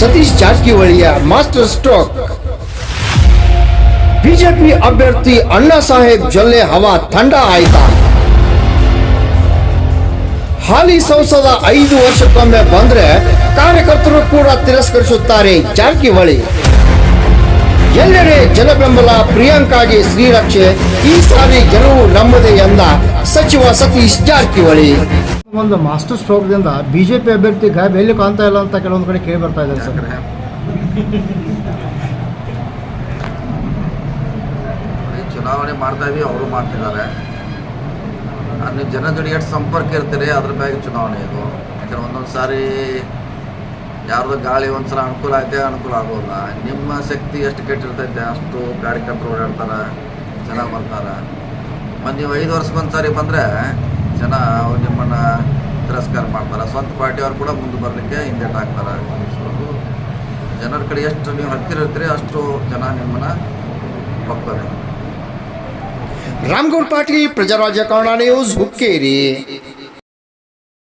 ಸತೀಶ್ ಜಾರಕಿಹೊಳಿಯ master stroke BJP ಅಭ್ಯರ್ಥಿ ಅಣ್ಣಾ ಸಾಹೇಬ್ ಜೊಲ್ಲೆ ಹವಾ ತಂಡ ಆಯ್ತ ಹಾಲಿ ಸಂಸದ ಐದು ವರ್ಷಕ್ಕೊಮ್ಮೆ ಬಂದ್ರೆ ಕಾರ್ಯಕರ್ತರು ಕೂಡ ತಿರಸ್ಕರಿಸುತ್ತಾರೆ ಜಾರಕಿಹೊಳಿ. ಎಲ್ಲೆಡೆ ಜನಬೆಂಬಲ, ಪ್ರಿಯಾಂಕಾಗೆ ಶ್ರೀರಕ್ಷೆ, ಈ ಸಾರಿ ಗೆಲುವು ನಮ್ಮದೇ ಎಂದ ಸಚಿವ ಸತೀಶ್ ಜಾರಕಿಹೊಳಿ. ಒಂದು ಮಾಸ್ಟರ್ ಸ್ಟ್ರೋಕ್ದಿಂದ ಬಿಜೆಪಿ ಅಭ್ಯರ್ಥಿ ಗಾಯಬ್ ಎಲ್ಲಿ ಕಾಣ್ತಾ ಇಲ್ಲ ಅಂತ ಕೆಲವೊಂದು ಕಡೆ ಕೇಳಿ ಬರ್ತಾ ಇದ್ದಾರೆ ಸರ್. ಚುನಾವಣೆ ಮಾಡ್ತಾ ಇದೀವಿ, ಅವರು ಮಾಡ್ತಿದ್ದಾರೆ. ಅಲ್ಲಿ ಜನ ಎಷ್ಟು ಸಂಪರ್ಕ ಇರ್ತೀರಿ, ಅದ್ರ ಮ್ಯಾಗೆ ಚುನಾವಣೆ ಇದು. ಯಾಕಂದ್ರೆ ಒಂದೊಂದು ಸಾರಿ ಯಾರ್ದು ಗಾಳಿ ಒಂದ್ಸಲ ಅನುಕೂಲ ಐತೆ ಅನುಕೂಲ ಆಗೋಲ್ಲ. ನಿಮ್ಮ ಶಕ್ತಿ ಎಷ್ಟು ಕೆಟ್ಟಿರ್ತೈತೆ, ಅಷ್ಟು ಕಾರ್ಯಕರ್ತರು ಓಡಾಡ್ತಾರೆ, ಜನ ಬರ್ತಾರೆ. ಮತ್ತು ನೀವು ಐದು ವರ್ಷಕ್ಕೊಂದ್ಸಾರಿ ಬಂದರೆ ಜನ ಅವ್ರು ನಿಮ್ಮನ್ನು ತಿರಸ್ಕಾರ ಮಾಡ್ತಾರೆ. ಸ್ವಂತ ಪಾರ್ಟಿಯವ್ರು ಕೂಡ ಮುಂದೆ ಬರಲಿಕ್ಕೆ ಹಿಂದೇಟ್ ಹಾಕ್ತಾರೆ ಜನರ ಕಡೆ ಎಷ್ಟು ನೀವು ಹತ್ತಿರ ಅಷ್ಟು ಜನ ನಿಮ್ಮನ್ನು ಒಪ್ತಾರೆ ರಾಮಗೌಡ್ ಪಾಟೀಲ್, ಪ್ರಜಾರಾಜ್ಯ ಕನ್ನಡ ನ್ಯೂಸ್ ಹುಕ್ಕೇರಿ.